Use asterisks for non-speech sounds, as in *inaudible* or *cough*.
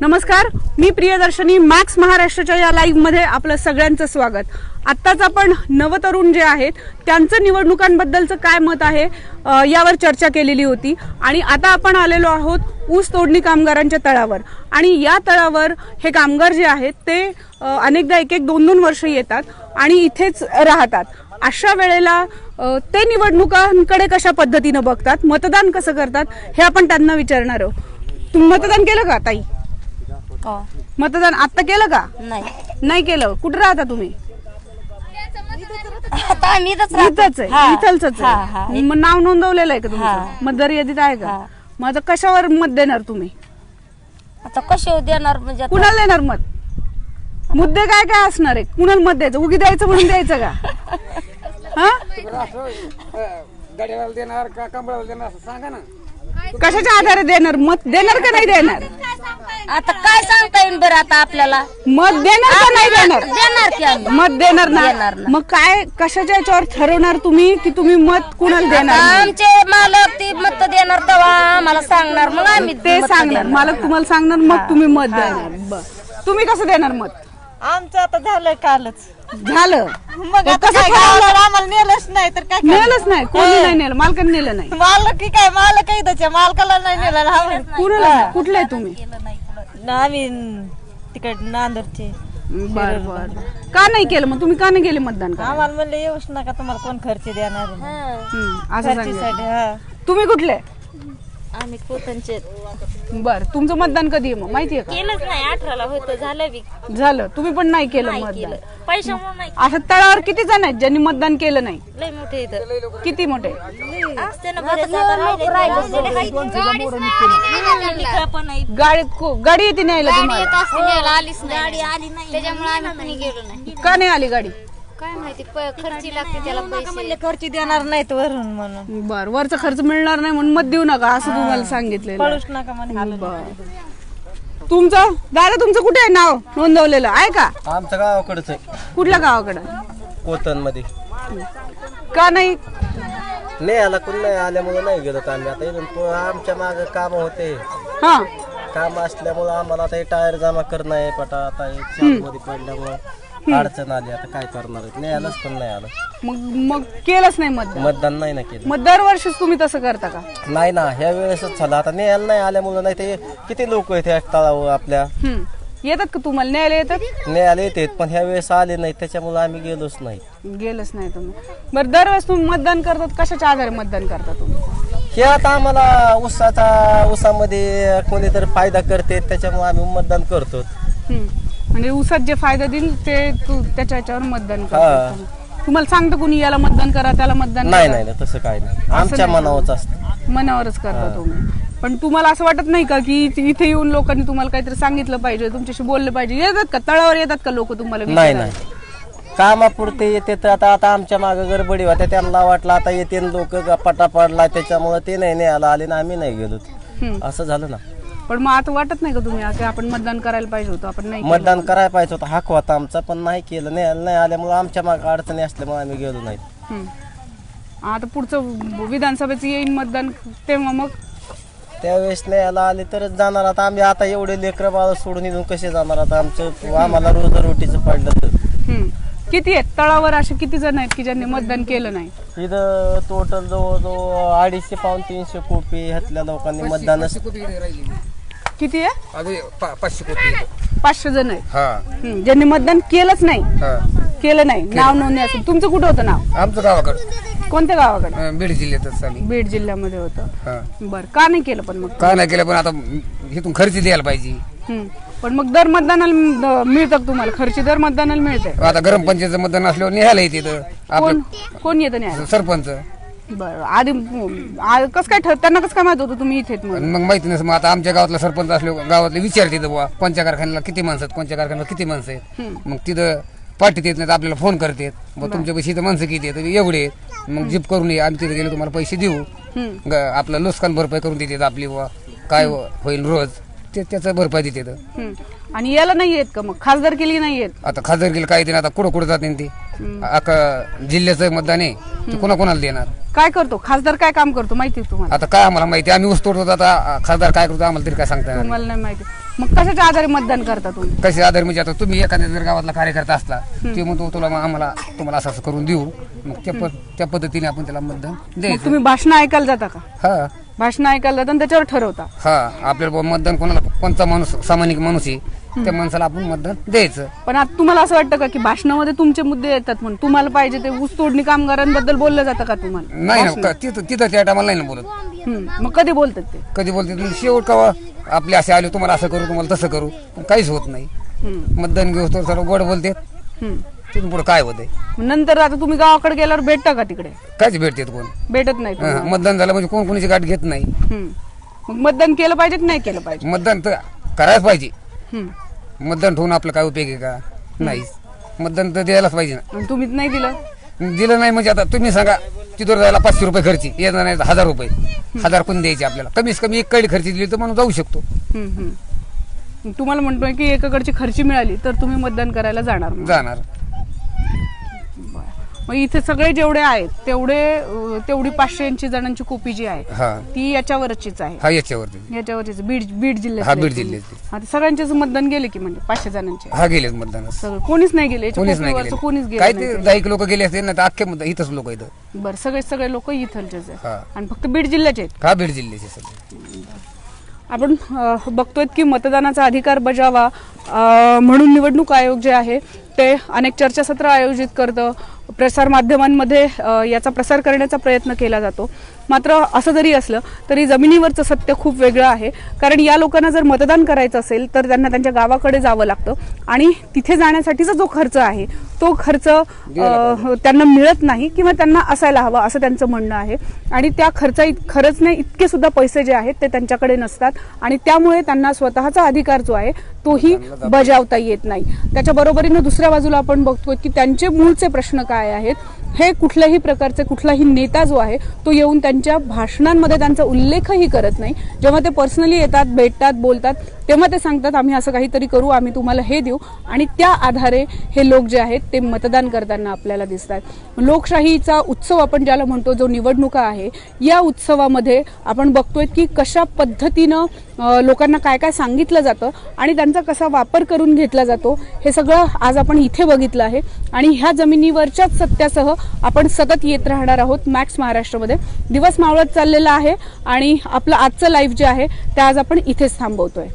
नमस्कार मी प्रियदर्शनी मॅक्स महाराष्ट्राच्या या लाईव्हमध्ये आपलं सगळ्यांचं स्वागत. आत्ताच आपण नवतरुण जे आहेत त्यांचं निवडणुकांबद्दलचं काय मत आहे यावर चर्चा केलेली होती. आणि आता आपण आलेलो आहोत ऊस तोडणी कामगारांच्या तळावर. आणि या तळावर हे कामगार जे आहेत ते अनेकदा एक एक दोन दोन वर्ष येतात आणि इथेच राहतात. अशा वेळेला ते निवडणुकांकडे कशा पद्धतीनं बघतात मतदान कसं करतात हे आपण त्यांना विचारणार आहोत. मतदान केलं का ताई? हो. मतदान आता केलं का? नाही. नाही केलं. कुठे राहता तुम्ही? आता आम्ही इथंच राहतो. इथंच आहे. हा. इथलच हा, हा. मग नाव नोंदवलेलं आहे का हा. तुमचं मतदार यादीत आहे का? हा. मग आता कशावर मत देणार तुम्ही? आता कसे देणार म्हणजे आता? कुणाला देणार मत? मुद्दे काय काय असणार आहे कुणाला मत द्यायचं? उगी द्यायचं म्हणून द्यायचं का? *laughs* हा? गड्याला देणार का कमळाला देणार असं सांगा ना. कशाच्या आधारे देणार? मत देणार का नाही देणार? आता काय सांगता येईल बरं आता आपल्याला? मत देणार का नाही देणार? देणार की आम्ही. मत देणार ना? देणार ना. मग काय कशाच्या याच्यावर ठरवणार तुम्ही की तुम्ही मत कुणाला देणार नाही? आमचे मालक ती मत देणार तेव्हा आम्हाला सांगणार मग आम्ही ते मतं सांगणार. देणार. मालक तुम्हाला सांगणार मग तुम्ही मत देणार बर. तुम्ही कसं देणार मत? आमचं आता झालंय कालच. झालं. मग आता कसं काय ठरवलं? गावाला आम्हाला नेलंच नाही तर काय करणार? नेलंच नाही. कोणी नाही नेलं. मालकाने नेलं नाही. मालक की काय? मालक काही त्याच्या मालकाला नाही नेलं. कुणाला नाही? कुठले आहे तुम्ही? आम्ही तिकड नांदूरचे. बर बर. का नाही केलं मग? तुम्ही का नाही गेले मतदान करायला? आम्हाला म्हणले येऊच नका तुम्हाला कोण खर्च देणार आहे. हम्म, असं सांगितलं. खर्चीसाठी हा. तुम्ही कुठले? आम्ही कोतनचे बर तुमचं मतदान कधी आहे मग? माहितीये का? केलंच नाही अठराला होतं झालं बी. झालं. तुम्ही पण नाही केलं मतदान. पैशामुळे नाही असं तळावर किती जण आहेत ज्यांनी मतदान केलं नाही? लय मोठे इथं. किती मोठे? असते ना बरेच आता राहिले- राहिले पण आहे. गाडीत को- गाडी येते न्यायला तुम्हाला. आलीच नाही. गाडी आली नाही त्याच्यामुळे आम्ही कुणी गेलो नाही. का नाही आली गाडी? काय माहिती प- खर्ची लागते त्याला पैसे. म्हणले खर्ची देणार नाहीत वरून म्हणून. बर वरचा खर्च मिळणार नाही म्हणून मत देऊ नका असं तुम्हाला सांगितलेलं. पळूच नका म्हणे. तुमचं? दादा तुमचं कुठे आहे नाव? नोंदवलेलं आहे का? आमचं गावाकडच आहे. कुठल्या गावाकडं? कोतनमध्ये का नाही? नाही आला कोण नाही आल्यामुळे नाही गेलो आम्ही. आता इथून तो आमच्या माग काम होते. हा. काम असल्यामुळं आम्हाला आता हे टायर जमा करणं आहे पटा आता हे चालमध्ये पडल्यामुळं. अडचण आली आता काय करणार आहे? नाही आलंच पण नाही आलं. मग मग केलंच नाही मतदान. मतदान नाही ना केलं. मग दरवर्षीच तुम्ही तसं करता का? नाही ना ह्या वेळेसच झालं. आता न्यायला नाही आल्यामुळं नाही ते किती लोक आहेत ह्या तळावर आपल्या? हम्म. येतात का तुम्हाला? न्यायला येतात? न्यायला येतात पण ह्या वेळेस आले नाही त्याच्यामुळं आम्ही गेलोच नाही. गेलंच नाही तुम्ही. बरं दरवेळेस तुम्ही मतदान करतात कशाच्या आधारे मतदान करता तुम्ही? हे आता आम्हाला ऊसाचा ऊसामध्ये कोणीतरी फायदा करते त्याच्यामुळे आम्ही मतदान करतो हम्म. म्हणजे ऊसात जे फायदा देईल ते तू त्याच्या ह्याच्यावर मतदान हा. तुम्हाला सांगतं कुणी याला मतदान करा त्याला मतदान नाही करा. नाही नाही, तसं काय नाही आमच्या नाही. मनावरच असतं मनावरच करता तुम्ही पण तुम्हाला असं वाटत नाही का की इथे इथे येऊन लोकांनी तुम्हाला काहीतरी सांगितलं पाहिजे तुमच्याशी बोललं पाहिजे येतात का तळावर येतात का लोक तुम्हाला नाही विचारायला? नाही कामापुरते येते तर आता आता आमच्या मागे गडबडी होत्या त्यांना वाटलं आता येते लोक पटा पडला त्याच्यामुळे ते नाही न्यायला आले ना आम्ही नाही गेलो हम्म. असं झालं ना पण मग आता वाटत नाही का तुम्ही की आपण मतदान करायला पाहिजे होतं आपण नाही केलं? मतदान करायला पाहिजे होतं हक होता आमचा पण नाही केलं नाही नाही आल्यामुळे आमच्या मागे अडचणी असल्यामुळे आम्ही गेलो नाही हम्म. आता पुढचं विधानसभेचं येईन मतदान तेव्हा मग त्यावेळेस न्यायला आले तरच जाणार आता आम्ही आता एवढे लेकरं बाळ सोडून इथून कसे जाणार आता आमचं आम्हाला रोज रोटीचं पडलं तर हम्म. किती आहेत तळावर असे किती जण आहेत की ज्यांनी मतदान केलं नाही इथं टोटल जवळजवळ अडीचशे पाऊन तीनशे कोटी ह्यातल्या लोकांनी मतदानच राहिली किती आहे? अजून पा- पाचशे कोटी पाचशे जण आहेत. हा. हम्म. ज्यांनी मतदान केलंच नाही. हा. केलं नाही. नाव नोंदणी असेल. तुमचं कुठं होतं नाव? आमचं गावाकडं. कोणत्या गावाकडे? अं, बीड जिल्ह्यातच आम्ही. बीड जिल्ह्यामध्ये होतं. हा. बरं. का नाही केलं पण मग? काय नाही केलं पण आता इथून खर्च द्यायला पाहिजे. हम्म. पण मग दर मतदानाला म- मिळतं तुम्हाला? खर्ची दर मतदानाला मिळतंय. आता गरम पंचायतचं मतदान असल्यावर निघायला येते इथं. कोण आपलं कोण येतं नाही सरपंच. बरं आधी कसं काय ठर त्यांना कसं काय माहीत होतं तुम्ही म्हणून? आणि मग माहिती नसतं मग आता आमच्या गावातला सरपंच असल्यावर गावातले विचारते इथं बुवा कोणत्या कारखान्याला किती माणसं आहेत कोणत्या कारखान्याला किती माणसं आहेत. मग तिथं पाठीत येत नाहीत आपल्याला फोन करतात. मग तुमच्या पैसे इथं माणसं किती आहेत एवढे आहेत. मग जीप करून ये आम्ही तिथे गेलो तुम्हाला पैसे देऊ. हम्म. ग- आपलं नुकसान भरपाई करून देतात आपली बुवा. काय होईल रोज ते त्याचं भरपाई देतात. हम्म. आणि याला नाही येत का मग? खासदार केली नाही येत? आता खासदार गेलं काय देणार आता कुठं कुठं जाते ते. जिल्ह्याचं मतदान आहे ते कोणा कोणाला देणार? काय करतो? खासदार काय काम करतो माहिती आहे तुम्हाला? आता काय आम्हाला माहिती आम्ही ऊस तोडतो आता खासदार काय करतो आम्हाला तरी काय सांगता येणार नाही. तुम्हाला नाही. माहिती. मग कशाच्या आधारे मतदान करता तुम्ही? कसे आधार? म्हणजे आता तुम्ही एखाद्या जर गावातला कार्यकर्ता असला ते म्हणतो तुला मग आम्हाला तुम्हाला असं असं करून देऊ. मग त्या पद- त्या पद्धतीने आपण त्याला मतदान मग द्यायचं. तुम्ही भाषण ऐकायला जाता का? हा. भाषण ऐकायला जाता आणि त्याच्यावर ठरवता? हा. आपल्याला बुवा मतदान कोणाला कोणता माणूस सामान्य माणूस आहे त्या माणसाला आपण मतदान द्यायचं. पण आता तुम्हाला असं वाटतं का की भाषणामध्ये तुमचे मुद्दे येतात म्हणून? तुम्हाला पाहिजे ते ऊस तोडणी कामगारांबद्दल बोललं जातं का तुम्हाला? नाही ना क- तिथं तिथं त्या टायमाला नाही ना बोलत. हम्म. मग कधी बोलतात ते? कधी बोलते? मग शेवट का आपले असे आले तुम्हाला असं करू तुम्हाला तसं करू. पण काहीच होत नाही. हम्म. मतदान घेऊ तर सर्व गोड बोलते. हम्म. तिथून पुढे काय होतंय? मग नंतर आता तुम्ही गावाकडे गेल्यावर भेटता का तिकडे? कायच भेटतेत कोण. भेटत नाही तुम्हाला. हं, मतदान झालं म्हणजे कोण कोणाची गाठ घेत नाही. हम्म. मग मतदान केलं पाहिजे की नाही केलं पाहिजे? मतदान तर करायच पाहिजे. हम्म. मतदान ठेवून आपलं काय उपयोग आहे का? नाहीच मतदान तर द्यायलाच पाहिजे ना. आणि तुम्हीच नाही दिलं? दिलं नाही म्हणजे आता तुम्ही सांगा तिथं जायला पाचशे रुपये खर्ची येणार नाही तर हजार रुपये. हजार पण द्यायचे आपल्याला. कमीत कमी एक कळी खर्ची दिली तर माणूस जाऊ शकतो. हम्म, हम्म. मग तुम्हाला म्हणतोय की एकाकडची खर्ची मिळाली तर तुम्ही मतदान करायला जाणार म्हणून. जाणार. मग इथे सगळे जेवढे आहेत तेवढे अं, तेवढी पाचशे ऐंशी जणांची कोपी जी आहे ती याच्यावरचीच आहे. हा याच्यावरती. याच्यावरचीच. बीड बीड जिल्ह्यात हा, बीड जिल्ह्यातली. आता सगळ्यांचेच मतदान गेले की म्हणजे पाचशे जणांचे? हा गेलेच मतदान. सगळं कोणीच नाही गेले याच्या कोणीच नाही कोपीवरचं कोणीच गेले गेलं काय नाही. ते. दहा एक लोक गेले असते ना तर अख्खे मतदान इथंच लोक इथं बरं सगळे सगळे लोक इथलचेच आहे हा. आणि फक्त बीड जिल्ह्याचे आहेत? हा बीड जिल्ह्याचे सगळे. आपण अ, बघतोय की मतदानाचा अधिकार बजावा अ, म्हणून निवडणूक आयोग जे आहे ते अनेक चर्चासत्र आयोजित करतं. प्रसार माध्यमांमध्ये अ, याचा प्रसार करण्याचा प्रयत्न केला जातो. मात्र असं जरी असलं तरी जमिनीवरचं सत्य खूप वेगळं आहे. कारण या लोकांना जर मतदान करायचं असेल तर त्यांना त्यांच्या गावाकडे जावं लागतं. आणि तिथे जाण्यासाठीचा जो खर्च आहे तो खर्च त्यांना मिळत नाही किंवा त्यांना असायला हवा असं त्यांचं म्हणणं आहे. आणि त्या खर्चा खरंच नाही इतके सुद्धा पैसे जे आहेत ते त्यांच्याकडे नसतात. आणि त्यामुळे त्यांना स्वतःचा अधिकार जो आहे तोही बजावता येत नाही. त्याच्या बरोबरीनं दुसऱ्या बाजूला आपण बघतो की त्यांचे मूळचे प्रश्न काय आहेत हे कुठल्याही प्रकारचे कुठलाही नेता जो आहे तो येऊन त्यांच्या भाषणांमध्ये त्यांचा उल्लेखही करत नाही. जेव्हा ते पर्सनली येतात भेटतात बोलतात तेव्हा ते सांगतात आम्ही असं काहीतरी करू आम्ही तुम्हाला हे देऊ. आणि त्या आधारे हे लोक जे आहेत ते मतदान करताना आपल्याला दिसतात. लोकशाहीचा उत्सव आपण ज्याला म्हणतो जो निवडणुका आहे या उत्सवामध्ये आपण बघतोय की कशा पद्धतीनं लोकांना काय काय सांगितलं जातं आणि त्यांचा कसा वापर करून घेतला जातो हे सगळं आज आपण इथे बघितलं आहे. आणि ह्या जमिनीवरच्याच सत्यासह आपण सतत येत राहणार आहोत मॅक्स महाराष्ट्रामध्ये. दिवस मावळत चाललेला आहे आणि आपलं आजचं लाईफ जे आहे ते आज आपण इथेच थांबवतोय.